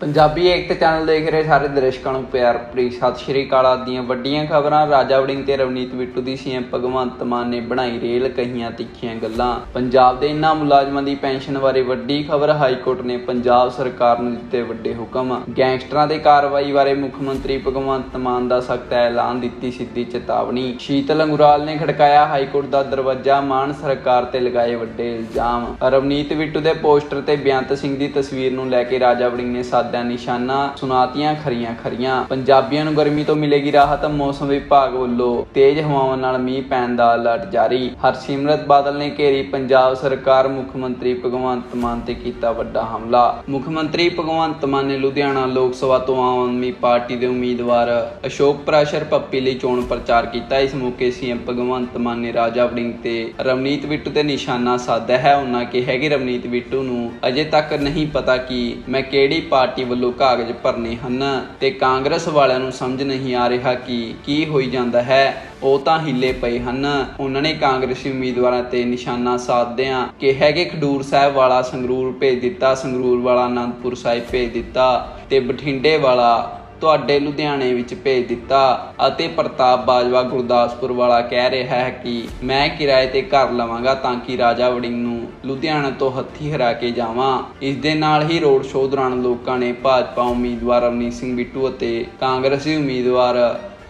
ਪੰਜਾਬੀ ਏਕਤਾ channel ਦੇਖ ਰਹੇ ਸਾਰੇ ਦਰਸ਼ਕਾਂ ਨੂੰ ਪਿਆਰ ਭਰੀ ਸਤਿ ਸ਼੍ਰੀ ਅਕਾਲ। ਆਦਿ ਵੱਡੀਆਂ ਖਬਰਾਂ, ਰਾਜਾ ਵੜਿੰਗ ਤੇ ਰਵਨੀਤ ਬਿੱਟੂ ਦੀ ਸੀਐਮ ਭਗਵੰਤ ਮਾਨ ਨੇ ਬਣਾਈ ਰੇਲ ਕਹੀਆਂ ਤਿੱਖੀਆਂ ਗੱਲਾਂ। ਪੰਜਾਬ ਦੇ ਇਨ੍ਹਾਂ ਮੁਲਾਜ਼ਮਾਂ ਦੀ ਪੈਨਸ਼ਨ ਬਾਰੇ ਵੱਡੀ ਖਬਰ ਹਾਈ ਕੋਰਟ ਨੇ ਪੰਜਾਬ ਸਰਕਾਰ ਨੂੰ ਦਿੱਤੇ ਵੱਡੇ ਹੁਕਮ। ਗੈਂਗਸਟਰਾਂ ਦੇ ਕਾਰਵਾਈ ਬਾਰੇ ਮੁੱਖ ਮੰਤਰੀ ਭਗਵੰਤ ਮਾਨ ਦਾ ਸਖਤ ਐਲਾਨ ਦਿੱਤੀ ਸਿੱਧੀ ਚੇਤਾਵਨੀ। ਸ਼ੀਤਲ ਅੰਗੁਰਾਲ ਨੇ ਖੜਕਾਇਆ ਹਾਈ ਕੋਰਟ ਦਾ ਦਰਵਾਜ਼ਾ, ਮਾਨ ਸਰਕਾਰ ਤੇ ਲਗਾਏ ਵੱਡੇ ਇਲਜ਼ਾਮ। ਰਵਨੀਤ ਬਿੱਟੂ ਦੇ ਪੋਸਟਰ ਤੇ ਬੇਅੰਤ ਸਿੰਘ ਦੀ ਤਸਵੀਰ ਨੂੰ ਲੈ ਕੇ ਰਾਜਾ ਵੜਿੰਗ ਨੇ ਸਾਦਾ ਨਿਸ਼ਾਨਾ ਸੁਣਾਤੀਆਂ ਖਰੀਆਂ ਖਰੀਆਂ। ਪੰਜਾਬੀਆਂ ਨੂੰ ਗਰਮੀ ਤੋਂ ਮਿਲੇਗੀ ਰਾਹਤ, ਮੌਸਮ ਵਿਭਾਗ ਵੱਲੋਂ ਤੇਜ਼ ਹਵਾਵਾਂ ਨਾਲ ਮੀਂਹ ਪੈਣ ਦਾ ਅਲਰਟ ਜਾਰੀ। ਹਰਸਿਮਰਤ ਬਾਦਲ ਨੇ ਘੇਰੀ ਪੰਜਾਬ ਸਰਕਾਰ, ਮੁੱਖ ਮੰਤਰੀ ਭਗਵੰਤ ਮਾਨ ਤੇ ਕੀਤਾ ਵੱਡਾ ਹਮਲਾ। ਮੁੱਖ ਮੰਤਰੀ ਭਗਵੰਤ ਮਾਨ ਨੇ ਲੁਧਿਆਣਾ ਲੋਕ ਸਭਾ ਤੋਂ ਆਮ ਆਦਮੀ ਪਾਰਟੀ ਦੇ ਉਮੀਦਵਾਰ ਅਸ਼ੋਕ ਪ੍ਰਾਸ਼ਰ ਪੱਪੀ ਲਈ ਚੋਣ ਪ੍ਰਚਾਰ ਕੀਤਾ। ਇਸ ਮੌਕੇ ਸੀਐਮ ਭਗਵੰਤ ਮਾਨ ਨੇ ਰਾਜਾ ਵੜਿੰਗ ਤੇ ਰਵਨੀਤ ਬਿੱਟੂ ਤੇ ਨਿਸ਼ਾਨਾ ਸਾਧਿਆ ਹੈ। ਉਹਨਾਂ ਕਿਹਾ ਕਿ ਰਵਨੀਤ ਬਿੱਟੂ ਨੂੰ ਅਜੇ ਤੱਕ ਨਹੀਂ ਪਤਾ ਕਿ ਮੈਂ ਕਿਹੜੀ ਪਾਰਟੀ ਵੱਲੋਂ ਕਾਗਜ਼ ਭਰਨੇ ਹਨ ਤੇ ਕਾਂਗਰਸ ਵਾਲਿਆਂ ਨੂੰ ਸਮਝ ਨਹੀਂ ਆ ਰਿਹਾ ਕਿ ਕੀ ਹੋਈ ਜਾਂਦਾ ਹੈ। ਉਹ ਤਾਂ ਹਿੱਲੇ ਪਏ ਹਨ। ਉਹਨਾਂ ਨੇ ਕਾਂਗਰਸੀ ਉਮੀਦਵਾਰਾਂ ਤੇ ਨਿਸ਼ਾਨਾ ਸਾਧਦਿਆਂ ਕਿਹਾ ਕਿ ਖਡੂਰ ਸਾਹਿਬ ਵਾਲਾ ਸੰਗਰੂਰ ਭੇਜ ਦਿੱਤਾ, ਸੰਗਰੂਰ ਵਾਲਾ ਅਨੰਦਪੁਰ ਸਾਹਿਬ ਭੇਜ ਦਿੱਤਾ ਤੇ ਬਠਿੰਡੇ ਵਾਲਾ ਤੁਹਾਡੇ ਲੁਧਿਆਣੇ ਵਿੱਚ ਭੇਜ ਦਿੱਤਾ ਅਤੇ ਪ੍ਰਤਾਪ ਬਾਜਵਾ ਗੁਰਦਾਸਪੁਰ ਵਾਲਾ ਕਹਿ ਰਿਹਾ ਹੈ ਕਿ ਮੈਂ ਕਿਰਾਏ ਤੇ ਘਰ ਲਵਾਂਗਾ ਤਾਂ ਕਿ ਰਾਜਾ ਵੜਿੰਗ ਨੂੰ ਲੁਧਿਆਣਾ ਤੋਂ ਹੱਥੀ ਹਰਾ ਕੇ ਜਾਵਾਂ। ਇਸ ਦੇ ਨਾਲ ਹੀ ਰੋਡ ਸ਼ੋਅ ਦੌਰਾਨ ਲੋਕਾਂ ਨੇ ਭਾਜਪਾ ਉਮੀਦਵਾਰ ਰਵਨੀਤ ਸਿੰਘ ਬਿੱਟੂ ਅਤੇ ਕਾਂਗਰਸੀ ਉਮੀਦਵਾਰ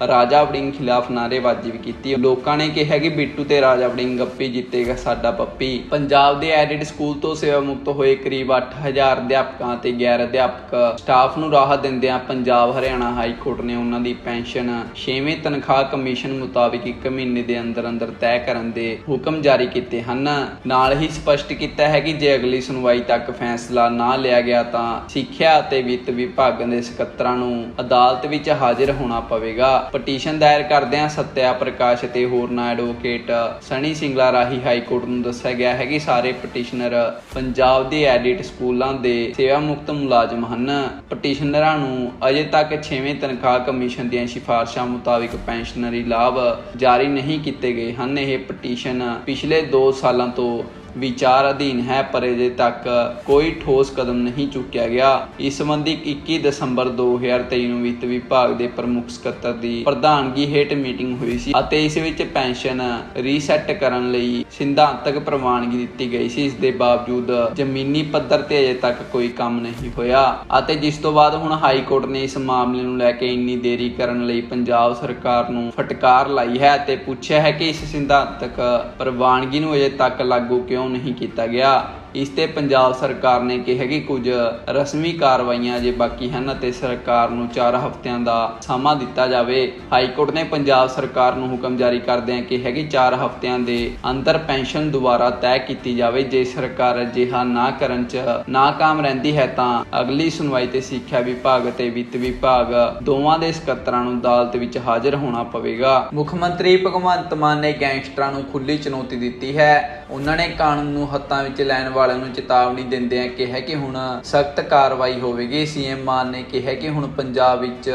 ਰਾਜਾ ਵੜਿੰਗ ਖਿਲਾਫ ਨਾਅਰੇਬਾਜ਼ੀ ਵੀ ਕੀਤੀ। ਲੋਕਾਂ ਨੇ ਕਿਹਾ ਕਿ ਬਿੱਟੂ ਤੇ ਰਾਜਾ ਵੜਿੰਗ ਗੱਪੀ ਜਿੱਤੇਗਾ ਸਾਡਾ ਪੱਪੀ। ਪੰਜਾਬ ਦੇ ਐਡਿਟ ਸਕੂਲ ਤੋਂ ਸੇਵਾ ਮੁਕਤ ਹੋਏ ਕਰੀਬ 8000 ਅਧਿਆਪਕਾਂ ਤੇ ਗੈਰ ਅਧਿਆਪਕ। ਸਟਾਫ ਨੂੰ ਰਾਹਤ ਦਿੰਦਿਆਂ ਪੰਜਾਬ ਹਰਿਆਣਾ ਹਾਈ ਕੋਰਟ ਨੇ ਉਹਨਾਂ ਦੀ ਪੈਨਸ਼ਨ 6ਵੇਂ ਤਨਖਾਹ ਕਮਿਸ਼ਨ ਮੁਤਾਬਿਕ 1 ਮਹੀਨੇ ਦੇ ਅੰਦਰ ਅੰਦਰ ਤੈਅ ਕਰਨ ਦੇ ਹੁਕਮ ਜਾਰੀ ਕੀਤੇ ਹਨ। ਨਾਲ ਹੀ ਸਪਸ਼ਟ ਕੀਤਾ ਹੈ ਕਿ ਜੇ ਅਗਲੀ ਸੁਣਵਾਈ ਤੱਕ ਫੈਸਲਾ ਨਾ ਲਿਆ ਗਿਆ ਤਾਂ ਸਿੱਖਿਆ ਅਤੇ ਵਿੱਤ ਵਿਭਾਗ ਦੇ ਸਕੱਤਰਾਂ ਨੂੰ ਅਦਾਲਤ ਵਿੱਚ ਹਾਜ਼ਰ ਹੋਣਾ ਪਵੇਗਾ। ਪਟੀਸ਼ਨ ਦਾਇਰ ਕਰਦਿਆਂ ਸੱਤਿਆ ਪ੍ਰਕਾਸ਼ ਅਤੇ ਹੋਰਨਾਂ ਐਡਵੋਕੇਟ ਸਣੀ ਸਿੰਗਲਾ ਰਾਹੀਂ ਹਾਈ ਕੋਰਟ ਨੂੰ ਦੱਸਿਆ ਗਿਆ ਹੈ ਕਿ ਸਾਰੇ ਪਟੀਸ਼ਨਰ ਪੰਜਾਬ ਦੇ ਐਡਿਟ ਸਕੂਲਾਂ ਦੇ ਸੇਵਾ ਮੁਕਤ ਮੁਲਾਜ਼ਮ ਹਨ। ਪਟੀਸ਼ਨਰਾਂ ਨੂੰ ਅਜੇ ਤੱਕ 6ਵੇਂ ਤਨਖਾਹ ਕਮਿਸ਼ਨ ਦੀਆਂ ਸਿਫਾਰਸ਼ਾਂ ਮੁਤਾਬਿਕ ਪੈਨਸ਼ਨਰੀ ਲਾਭ ਜਾਰੀ ਨਹੀਂ ਕੀਤੇ ਗਏ ਹਨ। ਇਹ ਪਟੀਸ਼ਨ ਪਿਛਲੇ 2 ਸਾਲਾਂ ਤੋਂ ਵਿਚਾਰ ਅਧੀਨ ਹੈ, ਪਰ ਅਜੇ ਤੱਕ ਕੋਈ ਠੋਸ ਕਦਮ ਨਹੀਂ ਚੁੱਕਿਆ ਗਿਆ। ਇਸ ਸੰਬੰਧੀ 21 ਦਸੰਬਰ 2023 ਨੂੰ ਵਿੱਤ ਵਿਭਾਗ ਦੇ ਪ੍ਰਮੁੱਖ ਸਕੱਤਰ ਦੀ ਪ੍ਰਧਾਨਗੀ ਹੇਠ ਮੀਟਿੰਗ ਹੋਈ ਸੀ ਅਤੇ ਇਸ ਵਿੱਚ ਪੈਨਸ਼ਨ ਰੀਸੈਟ ਕਰਨ ਲਈ ਸਿਧਾਂਤਕ ਪ੍ਰਵਾਨਗੀ ਦਿੱਤੀ ਗਈ ਸੀ। ਇਸ ਦੇ ਬਾਵਜੂਦ ਜ਼ਮੀਨੀ ਪੱਧਰ ਤੇ ਅਜੇ ਤੱਕ ਕੋਈ ਕੰਮ ਨਹੀਂ ਹੋਇਆ ਅਤੇ ਜਿਸ ਤੋਂ ਬਾਅਦ ਹੁਣ ਹਾਈ ਕੋਰਟ ਨੇ ਇਸ ਮਾਮਲੇ ਨੂੰ ਲੈ ਕੇ ਇੰਨੀ ਦੇਰੀ ਕਰਨ ਲਈ ਪੰਜਾਬ ਸਰਕਾਰ ਨੂੰ ਫਟਕਾਰ ਲਾਈ ਹੈ ਤੇ ਪੁੱਛਿਆ ਹੈ ਕਿ ਇਸ ਸਿਧਾਂਤਕ ਪ੍ਰਵਾਨਗੀ ਨੂੰ ਅਜੇ ਤੱਕ ਲਾਗੂ ਕਿਉਂ ਨਹੀਂ ਕੀਤਾ ਗਿਆ। ਇਸ ਤੇ ਪੰਜਾਬ ਸਰਕਾਰ ਨੇ ਕਿਹਾ ਕਿ ਕੁਝ ਰਸਮੀ ਕਾਰਵਾਈਆਂ ਜੇ ਬਾਕੀ ਹਨ ਅਤੇ ਸਰਕਾਰ ਨੂੰ 4 ਹਫ਼ਤਿਆਂ ਦਾ ਸਮਾਂ ਦਿੱਤਾ ਜਾਵੇ। ਹਾਈ ਕੋਰਟ ਨੇ ਪੰਜਾਬ ਸਰਕਾਰ ਨੂੰ ਹੁਕਮ ਜਾਰੀ ਕਰਦਿਆਂ ਕਿਹਾ ਕਿ 4 ਹਫ਼ਤਿਆਂ ਦੇ ਅੰਦਰ ਪੈਨਸ਼ਨ ਦੁਬਾਰਾ ਤੈਅ ਕੀਤੀ ਜਾਵੇ। ਜੇ ਸਰਕਾਰ ਅਜਿਹਾ ਨਾ ਕਰਨ 'ਚ ਨਾਕਾਮ ਰਹਿੰਦੀ ਹੈ ਤਾਂ ਅਗਲੀ ਸੁਣਵਾਈ ਤੇ ਸਿੱਖਿਆ ਵਿਭਾਗ ਅਤੇ ਵਿੱਤ ਵਿਭਾਗ ਦੋਵਾਂ ਦੇ ਸਕੱਤਰਾਂ ਨੂੰ ਅਦਾਲਤ ਵਿੱਚ ਹਾਜ਼ਰ ਹੋਣਾ ਪਵੇਗਾ। ਮੁੱਖ ਮੰਤਰੀ ਭਗਵੰਤ ਮਾਨ ਨੇ ਗੈਂਗਸਟਰਾਂ ਨੂੰ ਖੁੱਲੀ ਚੁਣੌਤੀ ਦਿੱਤੀ ਹੈ। ਉਹਨਾਂ ਨੇ ਕਾਨੂੰਨ ਨੂੰ ਹੱਥਾਂ ਵਿੱਚ ਲੈਣ ਵਾਲੇ ਵਾਲਿਆਂ ਨੂੰ ਚੇਤਾਵਨੀ ਦਿੰਦਿਆਂ ਕਿਹਾ ਕਿ ਹੁਣ ਸਖਤ ਕਾਰਵਾਈ ਹੋਵੇਗੀ। ਸੀਐਮ ਮਾਨ ਨੇ ਕਿਹਾ ਕਿ ਹੁਣ ਪੰਜਾਬ ਵਿੱਚ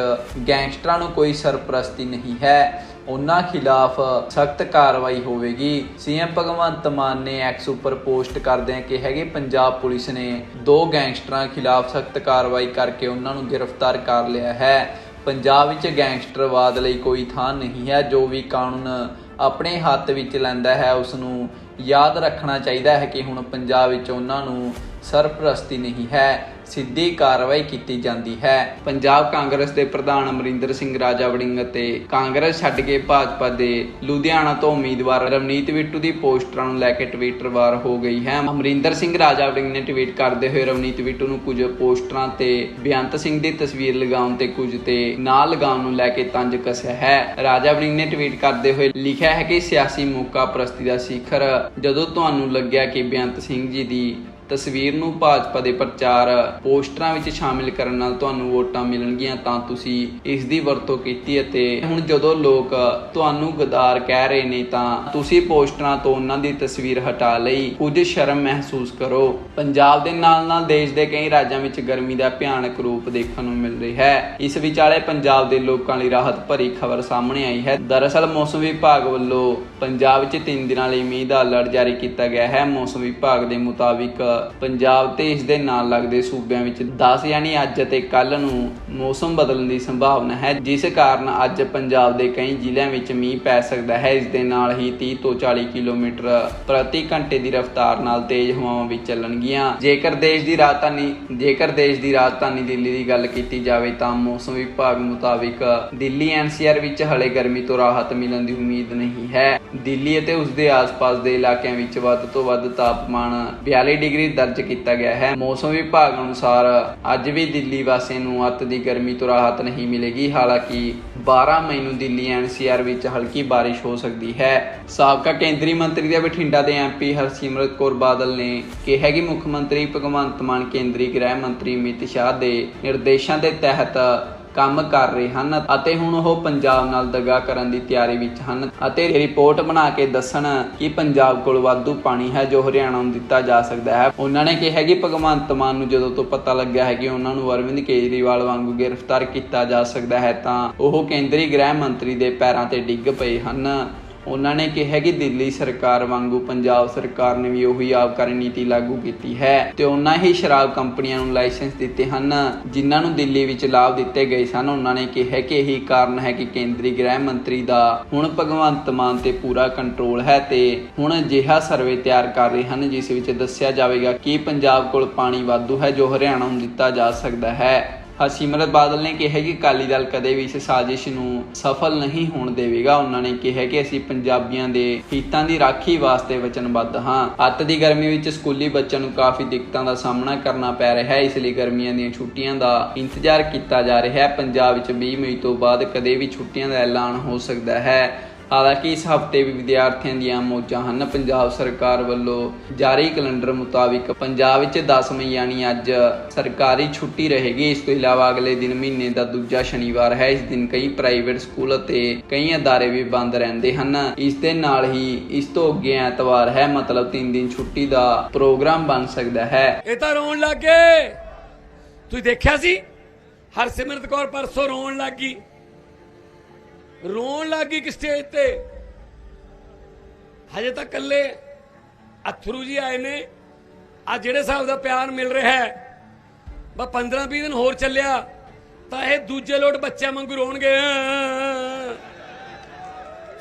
ਗੈਂਗਸਟਰਾਂ ਨੂੰ ਕੋਈ ਸਰਪ੍ਰਸਤੀ ਨਹੀਂ ਹੈ। ਉਹਨਾਂ ਖਿਲਾਫ ਸਖਤ ਕਾਰਵਾਈ ਹੋਵੇਗੀ। ਸੀਐਮ ਭਗਵੰਤ ਮਾਨ ਨੇ ਐਕਸ ਉੱਪਰ ਪੋਸਟ ਕਰਦਿਆਂ ਕਿਹਾ ਕਿ ਪੰਜਾਬ ਪੁਲਿਸ ਨੇ ਦੋ ਗੈਂਗਸਟਰਾਂ ਖਿਲਾਫ ਸਖਤ ਕਾਰਵਾਈ ਕਰਕੇ ਉਹਨਾਂ ਨੂੰ ਗ੍ਰਿਫਤਾਰ ਕਰ ਲਿਆ ਹੈ। ਪੰਜਾਬ ਵਿੱਚ ਗੈਂਗਸਟਰਵਾਦ ਲਈ ਕੋਈ ਥਾਂ ਨਹੀਂ ਹੈ। ਜੋ ਵੀ ਕਾਨੂੰਨ ਆਪਣੇ ਹੱਥ ਵਿੱਚ ਲੈਂਦਾ ਹੈ ਉਸ ਨੂੰ ਯਾਦ ਰੱਖਣਾ ਚਾਹੀਦਾ ਹੈ ਕਿ ਹੁਣ ਪੰਜਾਬ ਵਿੱਚ ਉਹਨਾਂ ਨੂੰ ਸਰਪ੍ਰਸਤੀ ਨਹੀਂ ਹੈ। ਸਿੱਧੀ ਕਾਰਵਾਈ ਕੀਤੀ ਜਾਂਦੀ ਹੈ। ਪੰਜਾਬ ਕਾਂਗਰਸ ਦੇ ਪ੍ਰਧਾਨ ਅਮਰਿੰਦਰ ਸਿੰਘ ਰਾਜਾ ਵੜਿੰਗ ਅਤੇ ਕਾਂਗਰਸ ਛੱਡ ਕੇ ਭਾਜਪਾ ਦੇ ਲੁਧਿਆਣਾ ਤੋਂ ਉਮੀਦਵਾਰ ਰਵਨੀਤ ਬਿੱਟੂ ਦੀ ਪੋਸਟਰਾਂ ਨੂੰ ਲੈ ਕੇ ਟਵਿੱਟਰ ਵਾਰ ਹੋ ਗਈ ਹੈ। ਅਮਰਿੰਦਰ ਸਿੰਘ ਰਾਜਾ ਵੜਿੰਗ ਨੇ ਟਵੀਟ ਕਰਦੇ ਹੋਏ ਰਵਨੀਤ ਬਿੱਟੂ ਨੂੰ ਕੁਝ ਪੋਸਟਰਾਂ ਤੇ ਬੇਅੰਤ ਸਿੰਘ ਦੀ ਤਸਵੀਰ ਲਗਾਉਣ ਤੇ ਕੁਝ ਤੇ ਨਾ ਲਗਾਉਣ ਨੂੰ ਲੈ ਕੇ ਤੰਜ ਕੱਸਿਆ ਹੈ। ਰਾਜਾ ਵੜਿੰਗ ਨੇ ਟਵੀਟ ਕਰਦੇ ਹੋਏ ਲਿਖਿਆ ਹੈ ਕਿ ਸਿਆਸੀ ਮੌਕਾ ਪ੍ਰਸਤੀ ਦਾ ਸਿਖਰ ਜਦੋਂ ਤੁਹਾਨੂੰ ਲੱਗਿਆ ਕਿ ਬੇਅੰਤ ਸਿੰਘ ਜੀ ਦੀ ਤਸਵੀਰ ਨੂੰ ਭਾਜਪਾ ਦੇ ਪ੍ਰਚਾਰ ਪੋਸਟਰਾਂ ਵਿੱਚ ਸ਼ਾਮਿਲ ਕਰਨ ਨਾਲ ਤੁਹਾਨੂੰ ਵੋਟਾਂ ਮਿਲਣਗੀਆਂ, ਤਾਂ ਤੁਸੀਂ ਇਸ ਦੀ ਵਰਤੋਂ ਕੀਤੀ ਅਤੇ ਹੁਣ ਜਦੋਂ ਲੋਕ ਤੁਹਾਨੂੰ ਗਦਾਰ ਕਹਿ ਰਹੇ ਨੇ, ਤਾਂ ਤੁਸੀਂ ਪੋਸਟਰਾਂ ਤੋਂ ਉਹਨਾਂ ਦੀ ਤਸਵੀਰ ਹਟਾ ਲਈ। ਕੁਝ ਸ਼ਰਮ ਮਹਿਸੂਸ ਕਰੋ। ਪੰਜਾਬ ਦੇ ਨਾਲ-ਨਾਲ ਦੇਸ਼ ਦੇ ਕਈ ਰਾਜਾਂ ਵਿੱਚ ਗਰਮੀ ਦਾ ਭਿਆਨਕ ਰੂਪ ਦੇਖਣ ਨੂੰ ਮਿਲ ਰਿਹਾ ਹੈ। ਇਸ ਵਿਚਾਲੇ ਪੰਜਾਬ ਦੇ ਲੋਕਾਂ ਲਈ ਰਾਹਤ ਭਰੀ ਖਬਰ ਸਾਹਮਣੇ ਆਈ ਹੈ। ਦਰਅਸਲ, ਮੌਸਮ ਵਿਭਾਗ ਵੱਲੋਂ ਪੰਜਾਬ ਵਿੱਚ 3 ਦਿਨਾਂ ਲਈ ਮੀਂਹ ਦਾ ਅਲਰਟ ਜਾਰੀ ਕੀਤਾ ਗਿਆ ਹੈ। ਮੌਸਮ ਵਿਭਾਗ ਦੇ ਮੁਤਾਬਿਕ ਪੰਜਾਬ ਤੇ ਇਸ ਦੇ ਨਾਲ ਲੱਗਦੇ ਸੂਬਿਆਂ ਵਿੱਚ 10 ਯਾਨੀ ਅੱਜ ਅਤੇ ਕੱਲ ਨੂੰ ਮੌਸਮ ਬਦਲਣ ਦੀ ਸੰਭਾਵਨਾ ਹੈ, ਜਿਸ ਕਾਰਨ ਅੱਜ ਪੰਜਾਬ ਦੇ ਕਈ ਜ਼ਿਲ੍ਹਿਆਂ ਵਿੱਚ ਮੀਂਹ ਪੈ ਸਕਦਾ ਹੈ। ਇਸ ਦੇ ਨਾਲ ਹੀ 30 ਤੋਂ 40 ਕਿਲੋਮੀਟਰ ਪ੍ਰਤੀ ਘੰਟੇ ਦੀ ਰਫ਼ਤਾਰ ਨਾਲ ਤੇਜ਼ ਹਵਾਵਾਂ ਵੀ ਚੱਲਣਗੀਆਂ। ਜੇਕਰ ਦੇਸ਼ ਦੀ ਰਾਜਧਾਨੀ, ਜੇਕਰ ਦੇਸ਼ ਦੀ ਰਾਜਧਾਨੀ ਦਿੱਲੀ ਦੀ ਗੱਲ ਕੀਤੀ ਜਾਵੇ ਤਾਂ ਮੌਸਮ ਵਿਭਾਗ ਮੁਤਾਬਿਕ ਦਿੱਲੀ ਐਨਸੀਆਰ ਵਿੱਚ ਹਲੇ ਗਰਮੀ ਤੋਂ ਰਾਹਤ ਮਿਲਣ ਦੀ ਉਮੀਦ ਨਹੀਂ ਹੈ। ਦਿੱਲੀ ਅਤੇ ਉਸ ਦੇ ਆਸ-ਪਾਸ ਦੇ ਇਲਾਕਿਆਂ ਵਿੱਚ ਵੱਧ ਤੋਂ ਵੱਧ ਤਾਪਮਾਨ 42 ਡਿਗਰੀ ਦਰਜ ਕੀਤਾ ਗਿਆ ਹੈ। ਮੌਸਮ ਵਿਭਾਗ ਅਨੁਸਾਰ ਅੱਜ ਵੀ ਦਿੱਲੀ ਵਾਸੀਆਂ ਨੂੰ ਅੱਤ ਦੀ ਗਰਮੀ ਤੋਂ ਰਾਹਤ ਨਹੀਂ ਮਿਲੇਗੀ। ਹਾਲਾਂਕਿ 12 ਮਈ ਨੂੰ ਦਿੱਲੀ ਐਨਸੀਆਰ ਵਿੱਚ ਹਲਕੀ ਬਾਰਿਸ਼ ਹੋ ਸਕਦੀ ਹੈ। ਸਾਬਕਾ ਕੇਂਦਰੀ ਮੰਤਰੀ ਦੇ ਬਠਿੰਡਾ ਦੇ ਐਮਪੀ ਹਰਸਿਮਰਤ ਕੌਰ ਬਾਦਲ ਨੇ ਕਿਹਾ ਕਿ ਮੁੱਖ ਮੰਤਰੀ ਭਗਵੰਤ ਮਾਨ ਕੇਂਦਰੀ ਗ੍ਰਹਿ ਮੰਤਰੀ ਅਮਿਤ ਸ਼ਾਹ ਦੇ ਨਿਰਦੇਸ਼ਾਂ ਦੇ ਤਹਿਤ ਕੰਮ ਕਰ ਰਹੇ ਹਨ ਅਤੇ ਹੁਣ ਉਹ ਪੰਜਾਬ ਨਾਲ ਦਗਾ ਕਰਨ ਦੀ ਤਿਆਰੀ ਵਿੱਚ ਹਨ ਅਤੇ ਰਿਪੋਰਟ ਬਣਾ ਕੇ ਦੱਸਣ ਕਿ ਪੰਜਾਬ ਕੋਲ ਵਾਧੂ ਪਾਣੀ ਹੈ ਜੋ ਹਰਿਆਣਾ ਨੂੰ ਦਿੱਤਾ ਜਾ ਸਕਦਾ ਹੈ। ਉਹਨਾਂ ਨੇ ਕਿਹਾ ਕਿ ਭਗਵੰਤ ਮਾਨ ਨੂੰ ਜਦੋਂ ਤੋਂ ਪਤਾ ਲੱਗਿਆ ਹੈ ਕਿ ਉਹਨਾਂ ਨੂੰ ਅਰਵਿੰਦ ਕੇਜਰੀਵਾਲ ਵਾਂਗੂ ਗ੍ਰਿਫਤਾਰ ਕੀਤਾ ਜਾ ਸਕਦਾ ਹੈ ਤਾਂ ਉਹ ਕੇਂਦਰੀ ਗ੍ਰਹਿ ਮੰਤਰੀ ਦੇ ਪੈਰਾਂ ਤੇ ਡਿੱਗ ਪਏ ਹਨ। ਉਹਨਾਂ ਨੇ ਕਿਹਾ ਕਿ ਦਿੱਲੀ ਸਰਕਾਰ ਵਾਂਗੂ ਪੰਜਾਬ ਸਰਕਾਰ ਨੇ ਵੀ ਉਹੀ ਆਬਕਾਰੀ ਨੀਤੀ ਲਾਗੂ ਕੀਤੀ ਹੈ ਤੇ ਉਹਨਾਂ ਹੀ ਸ਼ਰਾਬ ਕੰਪਨੀਆਂ ਨੂੰ ਲਾਇਸੈਂਸ ਦਿੱਤੇ ਹਨ। ਜਿਨ੍ਹਾਂ ਨੂੰ ਦਿੱਲੀ ਵਿੱਚ ਲਾਭ ਦਿੱਤੇ ਗਏ ਸਨ, ਉਹਨਾਂ ਨੇ ਕਿਹਾ ਕਿ ਇਹੀ ਕਾਰਨ ਹੈ ਕਿ ਕੇਂਦਰੀ ਗ੍ਰਹਿ ਮੰਤਰੀ ਦਾ ਹੁਣ ਭਗਵੰਤ ਮਾਨ ਤੇ ਪੂਰਾ ਕੰਟਰੋਲ ਹੈ ਤੇ ਹੁਣ ਅਜਿਹਾ ਸਰਵੇ ਤਿਆਰ ਕਰ ਰਹੇ ਹਨ, ਜਿਸ ਵਿੱਚ ਦੱਸਿਆ ਜਾਵੇਗਾ ਕਿ ਪੰਜਾਬ ਕੋਲ ਪਾਣੀ ਵਾਧੂ ਹੈ ਜੋ ਹਰਿਆਣਾ ਨੂੰ ਦਿੱਤਾ ਜਾ ਸਕਦਾ ਹੈ। ਹਰਸਿਮਰਤ ਬਾਦਲ ਨੇ ਕਿਹਾ ਕਿ ਅਕਾਲੀ ਦਲ ਕਦੇ ਵੀ ਇਸ ਸਾਜ਼ਿਸ਼ ਨੂੰ ਸਫਲ ਨਹੀਂ ਹੋਣ ਦੇਵੇਗਾ। ਉਹਨਾਂ ਨੇ ਕਿਹਾ ਕਿ ਅਸੀਂ ਪੰਜਾਬੀਆਂ ਦੇ ਹਿੱਤਾਂ ਦੀ ਰਾਖੀ ਵਾਸਤੇ ਵਚਨਬੱਧ ਹਾਂ। ਅੱਤ ਦੀ ਗਰਮੀ ਵਿੱਚ ਸਕੂਲੀ ਬੱਚਿਆਂ ਨੂੰ ਕਾਫੀ ਦਿੱਕਤਾਂ ਦਾ ਸਾਹਮਣਾ ਕਰਨਾ ਪੈ ਰਿਹਾ ਹੈ। ਇਸ ਲਈ ਗਰਮੀਆਂ ਦੀਆਂ ਛੁੱਟੀਆਂ ਦਾ ਇੰਤਜ਼ਾਰ ਕੀਤਾ ਜਾ ਰਿਹਾ ਹੈ। ਪੰਜਾਬ ਵਿੱਚ 20 ਮਈ ਤੋਂ ਬਾਅਦ ਕਦੇ ਵੀ ਛੁੱਟੀਆਂ ਦਾ ਐਲਾਨ ਹੋ ਸਕਦਾ ਹੈ। ਹਾਲਾਂਕਿ ਇਸ ਹਫ਼ਤੇ ਵੀ ਵਿਦਿਆਰਥੀਆਂ ਦੀਆਂ ਮੌਜਾਂ ਹਨ। ਪੰਜਾਬ ਸਰਕਾਰ ਵੱਲੋਂ ਜਾਰੀ ਕੈਲੰਡਰ ਮੁਤਾਬਿਕ ਪੰਜਾਬ ਵਿੱਚ 10 ਯਾਨੀ ਅੱਜ ਸਰਕਾਰੀ ਛੁੱਟੀ ਰਹੇਗੀ। ਇਸ ਤੋਂ ਇਲਾਵਾ ਅਗਲੇ ਦਿਨ ਮਹੀਨੇ ਦਾ ਦੂਜਾ ਸ਼ਨੀਵਾਰ ਹੈ। ਇਸ ਦਿਨ ਕਈ ਪ੍ਰਾਈਵੇਟ ਸਕੂਲ ਅਤੇ ਕਈ ਅਦਾਰੇ ਵੀ ਬੰਦ ਰਹਿੰਦੇ ਹਨ। ਇਸ ਦੇ ਨਾਲ ਹੀ ਇਸ ਤੋਂ ਅੱਗੇ ਐਤਵਾਰ ਹੈ, ਮਤਲਬ 3 ਦਿਨ ਛੁੱਟੀ ਦਾ ਪ੍ਰੋਗਰਾਮ ਬਣ ਸਕਦਾ ਹੈ। ਇਹ ਤਾਂ ਰੋਣ ਲੱਗ ਗਏ। ਤੁਸੀਂ ਦੇਖਿਆ ਸੀ? ਹਰਸਿਮਰਤ ਕੌਰ ਪਰਸੋਂ ਰੋਣ ਲੱਗ ਗਈ। ਰੋਣ ਲੱਗ ਗਈ ਕਿ ਸਟੇਜ ਤੇ? ਹਜੇ ਤਾਂ ਕੱਲੇ ਅਥਰੂ ਜੀ ਆਏ ਨੇ। ਆ ਜਿਹੜੇ ਹਿਸਾਬ ਦਾ ਪਿਆਰ ਮਿਲ ਰਿਹਾ ਹੈ ਬਾ 15 20 ਦਿਨ ਹੋਰ ਚੱਲਿਆ, ਤਾਂ ਇਹ ਦੂਜੇ ਲੋਟ ਬੱਚਿਆਂ ਵਾਂਗੂ ਰੋਣਗੇ।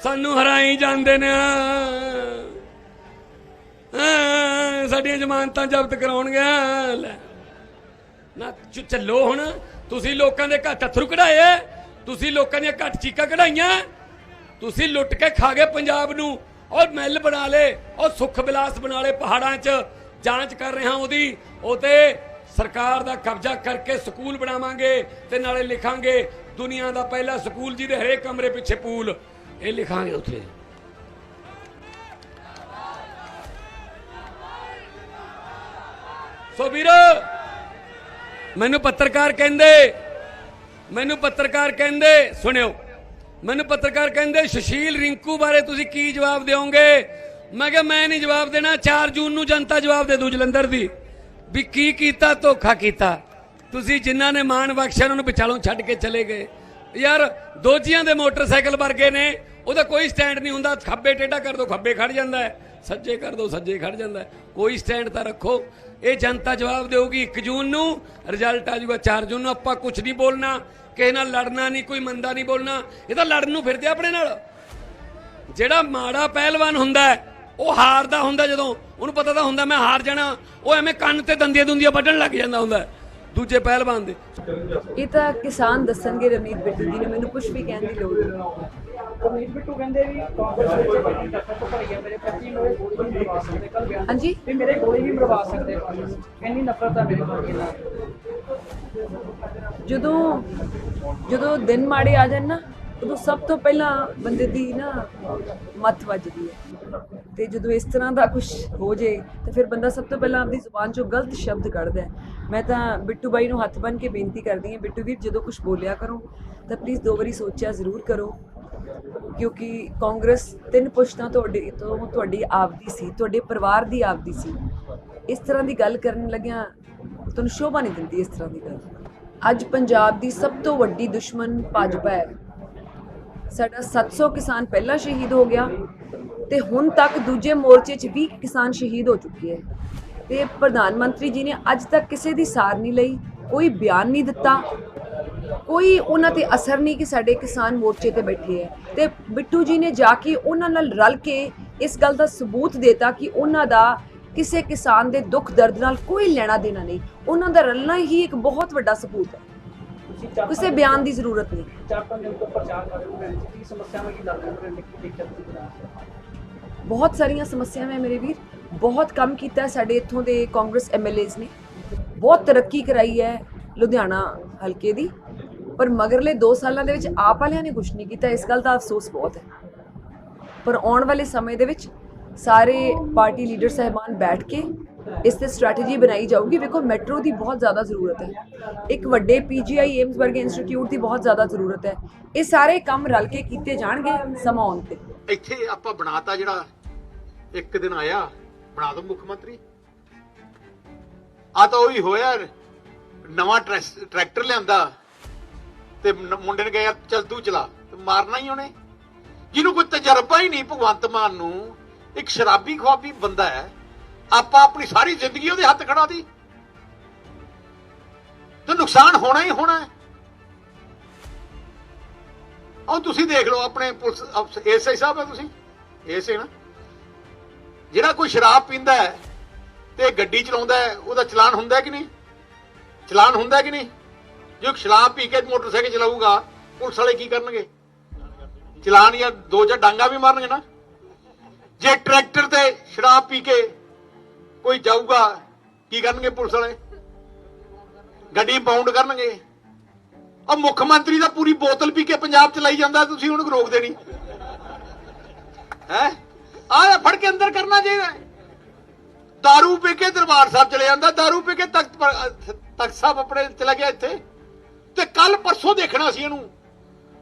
ਸਾਨੂੰ ਹਰਾਈ ਜਾਂਦੇ ਨੇ। ਸਾਡੀਆਂ ਜ਼ਮਾਨਤਾਂ ਜ਼ਬਤ ਕਰਾਉਣਗੇ। ਨਾ ਚੱਲੋ ਹੁਣ। ਤੁਸੀਂ ਲੋਕਾਂ ਦੇ ਘੱਟ ਅਥਰੂ ਕਢਾਏ। ਤੁਸੀਂ ਲੋਕਾਂ ਦੀਆਂ ਘੱਟ ਚੀਕਾਂ ਕਢਾਈਆਂ? ਤੁਸੀਂ ਲੁੱਟ ਕੇ ਖਾ ਗਏ ਪੰਜਾਬ ਨੂੰ। ਔਰ ਮੈਲ ਬਣਾ ਲੇ ਔਰ ਸੁੱਖ ਬਿਲਾਸ ਬਣਾ ਲੇ ਪਹਾੜਾਂ 'ਚ। ਜਾਂਚ ਕਰ ਰਿਹਾ ਉਹਦੀ। ਉਹ ਸਰਕਾਰ ਦਾ ਕਬਜ਼ਾ ਕਰਕੇ ਸਕੂਲ ਬਣਾਵਾਂਗੇ ਤੇ ਨਾਲੇ ਲਿਖਾਂਗੇ ਦੁਨੀਆ ਦਾ ਪਹਿਲਾ ਸਕੂਲ ਜਿਹਦੇ ਹਰੇਕ ਕਮਰੇ ਪਿੱਛੇ ਪੂਲ। ਇਹ ਲਿਖਾਂਗੇ ਉੱਥੇ। ਸੋ ਵੀਰ, ਮੈਨੂੰ ਪੱਤਰਕਾਰ ਕਹਿੰਦੇ ਮੈਨੂੰ ਪੱਤਰਕਾਰ ਕਹਿੰਦੇ, ਸੁਣਿਓ, ਮੈਨੂੰ ਪੱਤਰਕਾਰ ਕਹਿੰਦੇ, ਸੁਸ਼ੀਲ ਰਿੰਕੂ ਬਾਰੇ ਤੁਸੀਂ ਕੀ ਜਵਾਬ ਦਿਓਗੇ? ਮੈਂ ਕਿਹਾ, ਮੈਂ ਨਹੀਂ ਜਵਾਬ ਦੇਣਾ 4 ਜੂਨ ਨੂੰ ਜਨਤਾ ਜਵਾਬ ਦੇ ਦੂ ਜਲੰਧਰ ਦੀ, ਵੀ ਕੀ ਕੀਤਾ, ਧੋਖਾ ਕੀਤਾ। ਤੁਸੀਂ ਜਿਨ੍ਹਾਂ ਨੇ ਮਾਣ ਬਖਸ਼ਿਆ, ਉਹਨਾਂ ਨੂੰ ਵਿਚਾਲੋਂ ਛੱਡ ਕੇ ਚਲੇ ਗਏ। ਯਾਰ, ਦੋਜੀਆਂ ਦੇ ਮੋਟਰਸਾਈਕਲ ਵਰਗੇ ਨੇ, ਉਹਦਾ ਕੋਈ ਸਟੈਂਡ ਨਹੀਂ ਹੁੰਦਾ, ਖੱਬੇ ਟੇਢਾ ਕਰ ਦੋ, ਖੱਬੇ ਖੜ ਜਾਂਦਾ ਹੈ, ਸੱਜੇ ਕਰ ਦੋ, ਸੱਜੇ ਖੜ ਜਾਂਦਾ ਕੋਈ ਸਟੈਂਡ ਤਾਂ ਰੱਖੋ। ਇਹ ਜਨਤਾ ਜਵਾਬ ਦੇਊਗੀ 1 ਜੂਨ ਨੂੰ, ਰਿਜ਼ਲਟ ਆ ਜਾਊਗਾ 4 ਜੂਨ ਨੂੰ, ਆਪਾਂ ਕੁਝ ਨਹੀਂ ਬੋਲਣਾ। ਕਿਸੇ ਨਾਲ ਲੜਨਾ ਨਹੀਂ, ਕੋਈ ਮੰਦਾ ਨਹੀਂ ਬੋਲਣਾ, ਇਹ ਤਾਂ ਲੜਨ ਨੂੰ ਫਿਰਦੇ ਆਪਣੇ ਨਾਲ। ਜਿਹੜਾ ਮਾੜਾ ਪਹਿਲਵਾਨ ਹੁੰਦਾ ਉਹ ਹਾਰਦਾ ਹੁੰਦਾ ਜਦੋਂ, ਉਹਨੂੰ ਪਤਾ ਤਾਂ ਹੁੰਦਾ ਮੈਂ ਹਾਰ ਜਾਣਾ, ਉਹ ਐਵੇਂ ਕੰਨ ਤੇ ਦੰਦੀਆਂ ਦੁੰਦੀਆਂ ਵੱਢਣ ਲੱਗ ਜਾਂਦਾ ਹੁੰਦਾ ਦੂਜੇ ਪਹਿਲਵਾਨ ਦੇ। ਇਹ ਤਾਂ ਕਿਸਾਨ ਦੱਸਣਗੇ ਰਮੀਤ ਬਿੱਟੂ ਜੀ ਨੇ, ਮੈਨੂੰ ਕੁਝ ਵੀ ਕਹਿਣ ਦੀ ਲੋੜ ਨਹੀਂ। ਰਮੀਤ ਬਿੱਟੂ ਕਹਿੰਦੇ ਵੀ ਕਾਂਗਰਸ ਵਿੱਚ ਬੜੀ ਨਫ਼ਰਤ ਤੋਂ ਭਰੀ ਹੈ ਮੇਰੇ ਪ੍ਰਤੀ ਮੇਰੇ ਗੋਲੀ ਵੀ ਮਰਵਾ ਸਕਦੇ ਕੱਲ ਬਿਆਨ ਹਾਂਜੀ। ਵੀ ਮੇਰੇ ਗੋਲੀ ਵੀ ਮਰਵਾ ਸਕਦੇ ਕਾਂਗਰਸ ਇੰਨੀ ਨਫ਼ਰਤ ਆ ਮੇਰੇ ਪ੍ਰਤੀ ਇਹਨਾਂ ਦੀ। ਜਦੋਂ ਜਦੋਂ ਦਿਨ ਮਾੜੇ ਆ ਜਾਣ ਨਾ ਉਦੋਂ ਸਭ ਤੋਂ ਪਹਿਲਾਂ ਬੰਦੇ ਦੀ ਨਾ ਮੱਤ ਵੱਜਦੀ ਹੈ। ਤੇ ਜਦੋਂ ਇਸ ਤਰ੍ਹਾਂ ਦਾ ਕੁਝ ਹੋ ਜੇ ਤਾਂ ਫਿਰ ਬੰਦਾ ਸਭ ਤੋਂ ਪਹਿਲਾਂ ਆਪਣੀ ਜ਼ੁਬਾਨ ਚੋਂ ਗਲਤ ਸ਼ਬਦ ਕੱਢਦਾ ਹੈ। ਮੈਂ ਤਾਂ ਬਿੱਟੂ ਬਾਈ ਨੂੰ ਹੱਥ ਬੰਨ ਕੇ ਬੇਨਤੀ ਕਰਦੀ ਹਾਂ ਬਿੱਟੂ ਵੀਰ ਜਦੋਂ ਕੁਝ ਬੋਲਿਆ ਕਰੋ ਤਾਂ ਪਲੀਜ਼ ਦੋ ਵਾਰੀ ਸੋਚਿਆ ਜ਼ਰੂਰ ਕਰੋ। ਕਿਉਂਕਿ ਕਾਂਗਰਸ ਤਿੰਨ ਪੁਸ਼ਤਾਂ ਤੁਹਾਡੀ ਤੋਂ ਤੁਹਾਡੀ ਆਪਦੀ ਸੀ, ਤੁਹਾਡੇ ਪਰਿਵਾਰ ਦੀ ਆਪਦੀ ਸੀ। ਇਸ ਤਰ੍ਹਾਂ ਦੀ ਗੱਲ ਕਰਨ ਲੱਗਿਆਂ ਤੁਹਾਨੂੰ ਸ਼ੋਭਾ ਨਹੀਂ ਦਿੰਦੀ ਇਸ ਤਰ੍ਹਾਂ ਦੀ ਗੱਲ। ਅੱਜ ਪੰਜਾਬ ਦੀ ਸਭ ਤੋਂ ਵੱਡੀ ਦੁਸ਼ਮਣ ਭਾਜਪਾ ਹੈ। ਸਾਡਾ 700 ਕਿਸਾਨ ਪਹਿਲਾਂ ਸ਼ਹੀਦ ਹੋ ਗਿਆ ਤੇ ਹੁਣ ਤੱਕ ਦੂਜੇ ਮੋਰਚੇ 'ਚ ਵੀ ਕਿਸਾਨ ਸ਼ਹੀਦ ਹੋ ਚੁੱਕੇ ਹੈ। ਤੇ ਪ੍ਰਧਾਨ ਮੰਤਰੀ ਜੀ ਨੇ ਅੱਜ ਤੱਕ ਕਿਸੇ ਦੀ ਸਾਰ ਨਹੀਂ ਲਈ, ਕੋਈ ਬਿਆਨ ਨਹੀਂ ਦਿੱਤਾ। ਕੋਈ ਉਹਨਾਂ ਤੇ ਅਸਰ ਨਹੀਂ ਕਿ ਸਾਡੇ ਕਿਸਾਨ ਮੋਰਚੇ ਤੇ ਬੈਠੇ ਹੈ। ਤੇ ਬਿੱਟੂ ਜੀ ਨੇ ਜਾ ਕੇ ਉਹਨਾਂ ਨਾਲ ਰਲ ਕੇ ਇਸ ਗੱਲ ਦਾ ਸਬੂਤ ਦੇਤਾ ਕਿ ਉਹਨਾਂ ਦਾ ਕਿਸੇ ਕਿਸਾਨ ਦੇ ਦੁੱਖ ਦਰਦ ਨਾਲ ਕੋਈ ਲੈਣਾ ਦੇਣਾ ਨਹੀਂ। ਉਹਨਾਂ ਦਾ ਰਲਣਾ ਹੀ ਇੱਕ ਬਹੁਤ ਵੱਡਾ ਸਬੂਤ ਹੈ। ਕਿਸੇ ਬਿਆਨ ਦੀ ਜ਼ਰੂਰਤ ਨਹੀਂ। ਬਹੁਤ ਸਾਰੀਆਂ ਸਮੱਸਿਆਵਾਂ ਹੈ ਮੇਰੇ ਵੀਰ। ਬਹੁਤ ਕੰਮ ਕੀਤਾ ਸਾਡੇ ਇੱਥੋਂ ਦੇ ਕਾਂਗਰਸ ਐਮਐਲਏਜ਼ ਨੇ। ਬਹੁਤ ਤਰੱਕੀ ਕਰਾਈ ਹੈ। ਲੁਧਿਆਣਾ ਹਲਕੇ ਦੀ। ਪਰ ਮਗਰਲੇ 2 ਸਾਲਾਂ ਦੇ ਵਿੱਚ ਆਪ ਵਾਲਿਆਂ ਨੇ ਕੁਝ ਨਹੀਂ ਕੀਤਾ। ਇਸ ਗੱਲ ਦਾ ਅਫਸੋਸ ਬਹੁਤ ਹੈ। ਪਰ ਆਉਣ ਵਾਲੇ ਸਮੇਂ ਦੇ ਵਿੱਚ ਸਾਰੇ ਪਾਰਟੀ ਲੀਡਰ ਸਹਿਬਾਨ ਬੈਠ ਕੇ ਇਸ ਤੇ ਸਟ੍ਰੈਟਜੀ ਬਣਾਈ ਜਾਊਗੀ। ਵੇਖੋ, ਮੈਟਰੋ ਦੀ ਬਹੁਤ ਜ਼ਿਆਦਾ ਜ਼ਰੂਰਤ ਹੈ। ਇੱਕ ਵੱਡੇ ਪੀਜੀਆਈ ਏਮਸ ਵਰਗੇ ਇੰਸਟੀਚਿਊਟ ਦੀ ਬਹੁਤ ਜ਼ਿਆਦਾ ਜ਼ਰੂਰਤ ਹੈ। ਇਹ ਸਾਰੇ ਕੰਮ ਰਲ ਕੇ ਕੀਤੇ ਜਾਣਗੇ ਸਮਾਂ ਆਉਣ ਤੇ। ਇੱਥੇ ਆਪਾਂ ਬਣਾਤਾ ਜਿਹੜਾ ਇੱਕ ਦਿਨ ਆਇਆ, ਬਣਾ ਦੋ ਮੁੱਖ ਮੰਤਰੀ। ਆ ਤਾਂ ਉਹੀ ਹੋਇਆ। ਨਵਾਂ ਟਰੈਸ- ਟਰੈਕਟਰ ਲਿਆਂਦਾ ਤੇ ਮੁੰਡੇ ਨੇ ਕਿਹਾ, ਚੱਲ ਤੂੰ ਚਲਾ। ਤੇ ਮਾਰਨਾ ਹੀ ਉਹਨੇ। ਜਿਹਨੂੰ ਕੋਈ ਤਜਰਬਾ ਹੀ ਨਹੀਂ ਭਗਵੰਤ ਮਾਨ ਨੂੰ, ਇੱਕ ਸ਼ਰਾਬੀ ਖਵਾਬੀ ਬੰਦਾ ਹੈ, ਆਪਾਂ ਆਪਣੀ ਸਾਰੀ ਜ਼ਿੰਦਗੀ ਉਹਦੇ ਹੱਥ ਖੜਾ ਦੀ। ਤੇ ਨੁਕਸਾਨ ਹੋਣਾ ਹੀ ਹੋਣਾ ਹੈ। ਉਹ ਤੁਸੀਂ ਦੇਖ ਲਓ, ਆਪਣੇ ਪੁਲਿਸ ਅਫਸਰ ਐਸਆਈ ਸਾਹਿਬ ਹੈ ਤੁਸੀਂ। ਐਸਏ ਨਾ। ਜਿਹੜਾ ਕੋਈ ਸ਼ਰਾਬ ਪੀਂਦਾ ਹੈ ਤੇ ਗੱਡੀ ਚਲਾਉਂਦਾ ਹੈ, ਉਹਦਾ ਚਲਾਨ ਹੁੰਦਾ ਕਿ ਨਹੀਂ? ਚਲਾਨ ਹੁੰਦਾ ਕਿ ਨਹੀਂ? ਜੋ ਸ਼ਰਾਬ ਪੀ ਕੇ ਮੋਟਰਸਾਈਕਲ ਚਲਾਊਗਾ, ਪੁਲਿਸ ਵਾਲੇ ਕੀ ਕਰਨਗੇ? ਚਲਾਨ ਜਾਂ ਦੋ ਚਾਰ ਡਾਂਗਾ ਵੀ ਮਾਰਨਗੇ ਨਾ? ਜੇ ਟਰੈਕਟਰ ਤੇ ਸ਼ਰਾਬ ਪੀ ਕੇ ਕੋਈ ਜਾਊਗਾ, ਕੀ ਕਰਨਗੇ ਪੁਲਿਸ ਵਾਲੇ? ਗੱਡੀ ਬਾਉਂਡ ਕਰਨਗੇ? ਉਹ ਮੁੱਖ ਮੰਤਰੀ ਦਾ ਪੂਰੀ ਬੋਤਲ ਪੀ ਕੇ ਪੰਜਾਬ ਚ ਲਈ ਜਾਂਦਾ, ਤੁਸੀਂ ਉਹਨੂੰ ਰੋਕ ਦੇਣੀ? ਹੈ? ਆਹ ਫੜ ਕੇ ਅੰਦਰ ਕਰਨਾ ਚਾਹੀਦਾ। ਦਾਰੂ ਪੀ ਕੇ ਦਰਬਾਰ ਸਾਹਿਬ ਚਲੇ ਜਾਂਦਾ ਦਾਰੂ ਪੀ ਕੇ ਤਖਤ ਤਖਤ ਸਾਹਿਬ ਆਪਣੇ ਚਲਾ ਗਿਆ ਇੱਥੇ ਤੇ ਕੱਲ ਪਰਸੋਂ ਦੇਖਣਾ ਸੀ ਇਹਨੂੰ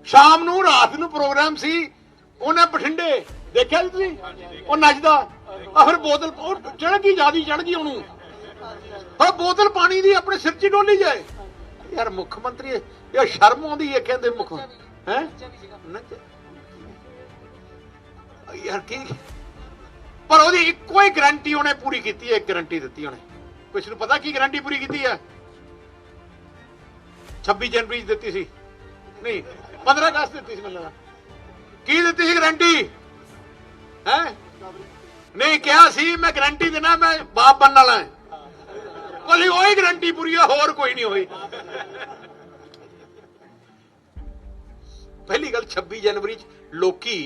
ਸ਼ਾਮ ਨੂੰ ਰਾਤ ਨੂੰ ਪ੍ਰੋਗਰਾਮ ਸੀ ਉਹਨੇ ਬਠਿੰਡੇ ਦੇਖਿਆ ਜੀ ਤੁਸੀਂ ਉਹ ਨੱਚਦਾ ਆ ਫਿਰ ਬੋਤਲ ਉਹ ਚੜ ਗਈ ਜਿਆਦੀ ਚੜ ਗਈ ਉਹਨੂੰ ਹਾਂ ਬੋਤਲ ਪਾਣੀ ਦੀ ਆਪਣੇ ਸਿਰ 'ਚ ਡੋਲੀ ਜਾਏ ਯਾਰ ਮੁੱਖ ਮੰਤਰੀ ਇਹ ਸ਼ਰਮ ਆਉਂਦੀ ਹੈ ਕਹਿੰਦੇ ਮੁੱਖ ਹੈ ਯਾਰ ਕੀ ਪਰ ਉਹਦੀ ਇੱਕੋ ਹੀ ਗਾਰੰਟੀ ਉਹਨੇ ਪੂਰੀ ਕੀਤੀ ਹੈ, ਇੱਕ ਗਾਰੰਟੀ ਦਿੱਤੀ ਉਹਨੇ। ਕੁਛ ਨੂੰ ਪਤਾ ਕੀ ਗਾਰੰਟੀ ਪੂਰੀ ਕੀਤੀ ਹੈ? 26 ਜਨਵਰੀ ਦਿੱਤੀ ਸੀ। ਨਹੀਂ 15 ਅਗਸਤ ਦਿੱਤੀ ਸੀ ਮੈਨੂੰ। ਕੀ ਦਿੱਤੀ ਸੀ ਗਾਰੰਟੀ ਹੈ? ਨਹੀਂ, ਕਿਹਾ ਸੀ, ਮੈਂ ਗਾਰੰਟੀ ਦੇਣਾ ਮੈਂ ਬਾਪ ਬਣਨ ਵਾਲਾ ਹਾਂ। ਕੋਲੀ ਉਹੀ ਗਾਰੰਟੀ ਪੂਰੀ ਹੈ ਹੋਰ ਕੋਈ ਨਹੀਂ ਹੋਈ। ਪਹਿਲੀ ਗੱਲ 26 ਜਨਵਰੀ ਚ ਲੋਕੀ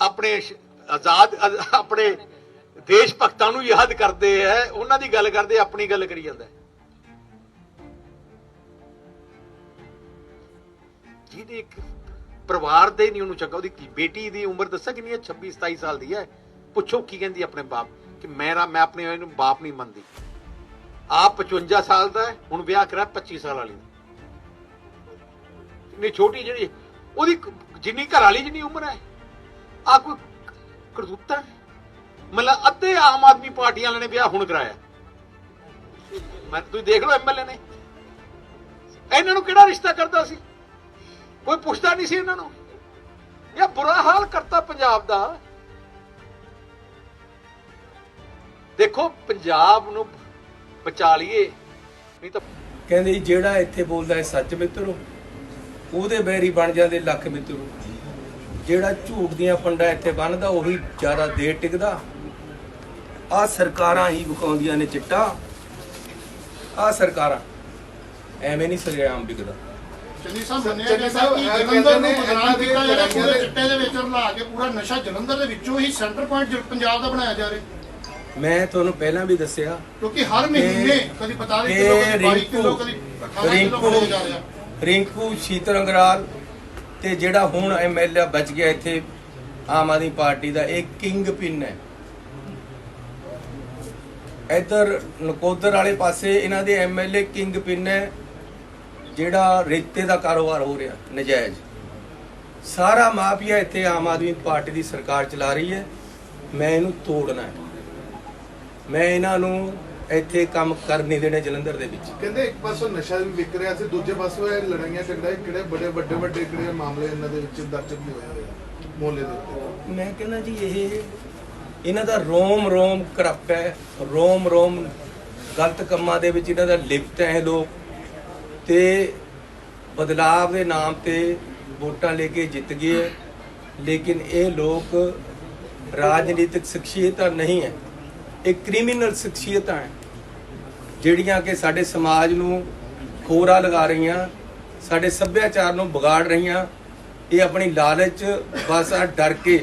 ਆਪਣੇ ਆਜ਼ਾਦ ਆਪਣੇ ਦੇਸ਼ ਭਗਤਾਂ ਨੂੰ ਯਾਦ ਕਰਦੇ ਐ ਉਹਨਾਂ ਦੀ ਗੱਲ ਕਰਦੇ, ਆਪਣੀ ਗੱਲ ਕਰੀ ਜਾਂਦਾ ਜਿਹਦੇ ਇੱਕ ਪਰਿਵਾਰ ਦੇ ਨਹੀਂ ਉਹਨੂੰ ਚੱਕਾ ਉਹਦੀ ਬੇਟੀ ਦੀ ਉਮਰ ਦੱਸਾਂ ਕਿੰਨੀ ਹੈ? 26 27 ਸਾਲ ਦੀ ਹੈ। ਪੁੱਛੋ ਕੀ ਕਹਿੰਦੀ ਆਪਣੇ ਬਾਪ, ਕਿ ਮੇਰਾ, ਮੈਂ ਆਪਣੇ ਇਹਨੂੰ ਬਾਪ ਨਹੀਂ ਮੰਨਦੀ। ਆਪ 55 ਸਾਲ ਦਾ ਹੈ, ਹੁਣ ਵਿਆਹ ਕਰਾ 25 ਸਾਲ ਵਾਲੀ ਦਾ। ਛੋਟੀ ਜਿਹੜੀ, ਉਹਦੀ ਜਿੰਨੀ ਘਰ ਵਾਲੀ ਜਿੰਨੀ ਉਮਰ ਹੈ ਆ ਕੋਈ ਕਰਤੂਤਾ ਮਤਲਬ ਅੱਧੇ ਆਮ ਆਦਮੀ ਪਾਰਟੀ ਵਾਲਿਆਂ ਨੇ ਵਿਆਹ ਹੁਣ ਕਰਾਇਆ। ਮੈਂ ਤੁਸੀਂ ਦੇਖ ਲਓ ਐਮਐਲਏ ਨੇ। ਇਹਨਾਂ ਨੂੰ ਕਿਹੜਾ ਰਿਸ਼ਤਾ ਕਰਦਾ ਸੀ? ਕੋਈ ਪੁੱਛਦਾ ਨਹੀਂ ਸੀ ਇਹਨਾਂ ਨੂੰ। ਇਹ ਬੁਰਾ ਹਾਲ ਕਰਤਾ ਪੰਜਾਬ ਦਾ। ਦੇਖੋ, ਪੰਜਾਬ ਨੂੰ ਬਚਾ ਲਈਏ। ਨਹੀਂ ਤਾਂ ਕਹਿੰਦੇ ਜਿਹੜਾ ਇੱਥੇ ਬੋਲਦਾ ਹੈ ਸੱਚ ਮਿੱਤਰੋ, ਉਹਦੇ ਬੈਰੀ ਬਣ ਜਾਂਦੇ ਲੱਖ ਮਿੱਤਰੋ। ਜਿਹੜਾ ਝੂਠ ਦੀਆਂ ਪੰਡਾ ਇੱਥੇ ਬੰਨਦਾ ਉਹੀ ਜ਼ਿਆਦਾ ਦੇਰ ਟਿਕਦਾ। ਆ ਸਰਕਾਰਾਂ ਹੀ ਵਿਕਾਉਂਦੀਆਂ ਨੇ ਚਿੱਟਾ। ਆ ਸਰਕਾਰਾਂ। ਐਵੇਂ ਨਹੀਂ ਸਰੇਆਮ ਵਿਕਦਾ। ਚੰਨੀ ਸਾਹਿਬ ਮੰਨਿਆ ਜਾਂਦਾ ਕਿ ਜਲੰਧਰ ਨੂੰ ਬਦਨਾਮ ਕੀਤਾ ਜਾ ਰਿਹਾ ਪੂਰੇ ਚਿੱਟੇ ਦੇ ਵਿੱਚ ਰਲਾ ਕੇ ਪੂਰਾ ਨਸ਼ਾ ਜਲੰਧਰ ਦੇ ਵਿੱਚੋਂ ਹੀ ਸੈਂਟਰ ਪੁਆਇੰਟ ਪੰਜਾਬ ਦਾ ਬਣਾਇਆ ਜਾ ਰਿਹਾ। ਮੈਂ ਤੁਹਾਨੂੰ ਪਹਿਲਾਂ ਵੀ ਦੱਸਿਆ। ਕਿਉਂਕਿ ਹਰ ਮਹੀਨੇ ਕਦੀ 45 ਕਿ ਕਿਲੋ ਕਦੀ 22 ਕਿਲੋ ਰਿੰਕੂ ਕਦੀ 18 ਕਿਲੋ ਰਿੰਕੂ ਬਣਾਇਆ ਜਾ ਰਿਹਾ। ਰਿੰਕੂ ਸ਼ੀਤਲ ਅੰਗਰਾਲ ਤੇ ਜਿਹੜਾ ਹੁਣ ਐਮਐਲਏ ਬਚ ਗਿਆ ਇੱਥੇ, ਆਮ ਆਦਮੀ ਪਾਰਟੀ ਦਾ, ਇਹ ਕਿੰਗ ਪਿੰਨ ਹੈ। ਇੱਧਰ ਨਕੋਦਰ ਵਾਲੇ ਪਾਸੇ ਇਹਨਾਂ ਦੇ ਐਮਐਲਏ ਕਿੰਗ ਪਿੰਨ ਹੈ, ਜਿਹੜਾ ਰੇਤੇ ਦਾ ਕਾਰੋਬਾਰ ਹੋ ਰਿਹਾ, ਨਜਾਇਜ਼। ਸਾਰਾ ਮਾਫੀਆ ਇੱਥੇ ਆਮ ਆਦਮੀ ਪਾਰਟੀ ਦੀ ਸਰਕਾਰ ਚਲਾ ਰਹੀ ਹੈ। ਮੈਂ ਇਹਨੂੰ ਤੋੜਨਾ ਹੈ। ਮੈਂ ਇਹਨਾਂ ਨੂੰ ਇੱਥੇ ਕੰਮ ਕਰ ਨਹੀਂ ਦੇਣੇ ਜਲੰਧਰ ਦੇ ਵਿੱਚ। ਕਹਿੰਦੇ ਇੱਕ ਪਾਸੋਂ ਨਸ਼ਾ ਵੀ ਵਿਕ ਰਿਹਾ ਸੀ ਦੂਜੇ ਪਾਸੋਂ ਇਹ ਲੜਾਈਆਂ ਝਗੜਾ ਕਿਹੜੇ ਬੜੇ ਵੱਡੇ ਵੱਡੇ ਕਿਹੜੇ ਮਾਮਲੇ ਇਹਨਾਂ ਦੇ ਵਿੱਚ ਦਰਜ ਵੀ ਹੋਏ ਹੋਏ ਆ ਮੋਹਲੇ ਦੇ ਉੱਤੇ। ਮੈਂ ਕਹਿੰਦਾ ਜੀ ਇਹ ਇਹਨਾਂ ਦਾ ਰੋਮ ਰੋਮ ਕਰਪਟ ਹੈ ਰੋਮ ਰੋਮ ਗਲਤ ਕੰਮਾਂ ਦੇ ਵਿੱਚ ਇਹਨਾਂ ਦਾ ਲਿਪਤ ਹੈ ਇਹ ਲੋਕ। ਤੇ ਬਦਲਾਵ ਦੇ ਨਾਮ ਤੇ ਵੋਟਾਂ ਲੈ ਕੇ ਜਿੱਤ ਗਏ। ਲੇਕਿਨ ਇਹ ਲੋਕ ਰਾਜਨੀਤਿਕ ਸ਼ਖਸੀਅਤਾਂ ਨਹੀਂ ਹੈ ਇਹ ਕ੍ਰਿਮੀਨਲ ਸ਼ਖਸੀਅਤਾਂ ਹੈ। ਜਿਹੜੀਆਂ ਕਿ ਸਾਡੇ ਸਮਾਜ ਨੂੰ ਖੋਰਾ ਲਗਾ ਰਹੀਆਂ, ਸਾਡੇ ਸੱਭਿਆਚਾਰ ਨੂੰ ਵਿਗਾੜ ਰਹੀਆਂ, ਇਹ ਆਪਣੀ ਲਾਲਚ, ਬਸ ਆ ਡਰ ਕੇ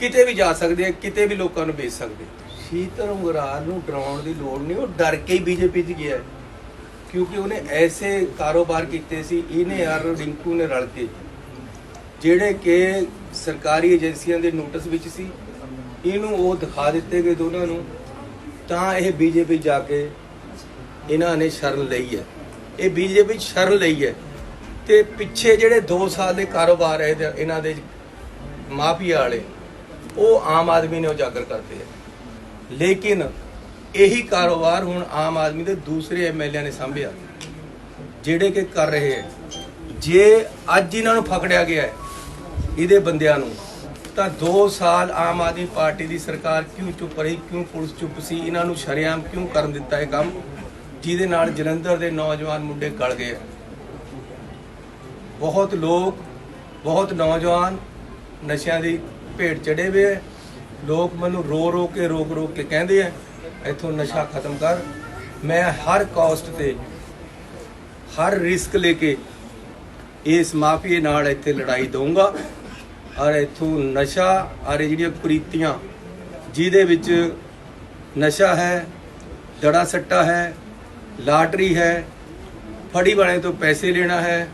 ਕਿਤੇ ਵੀ ਜਾ ਸਕਦੇ, ਕਿਤੇ ਵੀ ਲੋਕਾਂ ਨੂੰ ਵੇਚ ਸਕਦੇ। ਸ਼ੀਤਲ ਉਗਰਾਰ ਨੂੰ ਡਰਾਉਣ ਦੀ ਲੋੜ ਨਹੀਂ, ਉਹ ਡਰ ਕੇ ਹੀ ਬੀਜੇਪੀ 'ਚ ਗਿਆ ਕਿਉਂਕਿ ਉਹਨੇ ਐਸੇ ਕਾਰੋਬਾਰ ਕੀਤੇ ਸੀ, ਇਹਨੇ ਯਾਰ ਰਿੰਕੂ ਨੇ ਰਲ ਕੇ, ਜਿਹੜੇ ਕਿ ਸਰਕਾਰੀ ਏਜੰਸੀਆਂ ਦੇ ਨੋਟਿਸ ਵਿੱਚ ਸੀ। ਇਹਨੂੰ ਉਹ ਦਿਖਾ ਦਿੱਤੇ ਗਏ ਦੋਨਾਂ ਨੂੰ, ਤਾਂ ਇਹ ਬੀਜੇਪੀ ਜਾ ਕੇ ਇਹਨਾਂ ਨੇ ਸ਼ਰਨ ਲਈ ਹੈ। ਇਹ ਬੀਜੇਪੀ ਸ਼ਰਨ ਲਈ ਹੈ। ਤੇ ਪਿੱਛੇ ਜਿਹੜੇ 2 ਸਾਲ ਦੇ ਕਾਰੋਬਾਰ ਹੈ ਇਹਨਾਂ ਦੇ ਮਾਫੀਆ ਵਾਲੇ, ਉਹ ਆਮ ਆਦਮੀ ਨੇ ਉਜਾਗਰ ਕਰਦੇ ਆ ਲੇਕਿਨ ਇਹੀ ਕਾਰੋਬਾਰ ਹੁਣ ਆਮ ਆਦਮੀ ਦੇ ਦੂਸਰੇ ਐਮਐਲਏ ਨੇ ਸੰਭਿਆ। ਜਿਹੜੇ ਕਿ ਕਰ ਰਹੇ ਹੈ। ਜੇ ਅੱਜ ਇਹਨਾਂ ਨੂੰ ਫਕੜਿਆ ਗਿਆ ਹੈ, ਇਹਦੇ ਬੰਦਿਆਂ ਨੂੰ, ਤਾਂ 2 ਸਾਲ ਆਮ ਆਦਮੀ ਪਾਰਟੀ ਦੀ ਸਰਕਾਰ ਕਿਉਂ ਚੁੱਪ ਰਹੀ, ਕਿਉਂ ਪੁਲਿਸ ਚੁੱਪ ਸੀ, ਇਹਨਾਂ ਨੂੰ ਸ਼ਰੇਆਮ ਕਿਉਂ ਕਰਨ ਦਿੱਤਾ ਇਹ ਕੰਮ? ਜਿਹਦੇ ਨਾਲ ਜਲੰਧਰ ਦੇ ਨੌਜਵਾਨ ਮੁੰਡੇ ਗਲ ਗਏ ਹੈ। ਬਹੁਤ ਲੋਕ, ਬਹੁਤ ਨੌਜਵਾਨ ਨਸ਼ਿਆਂ ਦੀ ਭੇਟ ਚੜੇ ਹੋਏ ਹੈ ਲੋਕ ਮੈਨੂੰ ਰੋ ਰੋ ਕੇ ਰੋਕ ਰੋਕ ਕੇ ਕਹਿੰਦੇ ਆ, ਇੱਥੋਂ ਨਸ਼ਾ ਖਤਮ ਕਰ। ਮੈਂ ਹਰ ਕਾਸਟ ਤੇ, ਹਰ ਰਿਸਕ ਲੈ ਕੇ ਇਸ ਮਾਫੀਏ ਨਾਲ ਇੱਥੇ ਲੜਾਈ ਦਊਂਗਾ। ਔਰ ਇੱਥੋਂ ਨਸ਼ਾ, ਔਰ ਇਹ ਜਿਹੜੀਆਂ ਕੁਰੀਤੀਆਂ, ਜਿਹਦੇ ਵਿੱਚ ਨਸ਼ਾ ਹੈ ਦੜਾ ਸੱਟਾ ਹੈ ਲਾਟਰੀ ਹੈ, ਫੜੀ ਵਾਲੇ ਤੋਂ ਪੈਸੇ ਲੈਣਾ ਹੈ,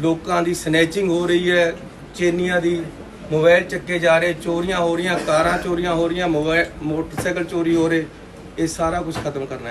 ਲੋਕਾਂ ਦੀ ਸਨੈਚਿੰਗ ਹੋ ਰਹੀ ਹੈ, ਚੇਨੀਆਂ ਦੀ ਮੋਬਾਈਲ ਚੱਕੇ ਜਾ ਰਹੇ, ਚੋਰੀਆਂ ਹੋ ਰਹੀਆਂ, ਕਾਰਾਂ ਚੋਰੀਆਂ ਹੋ ਰਹੀਆਂ ਮੋਬਾਈਲ ਮੋਟਰਸਾਈਕਲ ਚੋਰੀ ਹੋ ਰਹੇ, ਇਹ ਸਾਰਾ ਕੁਝ ਖਤਮ ਕਰਨਾ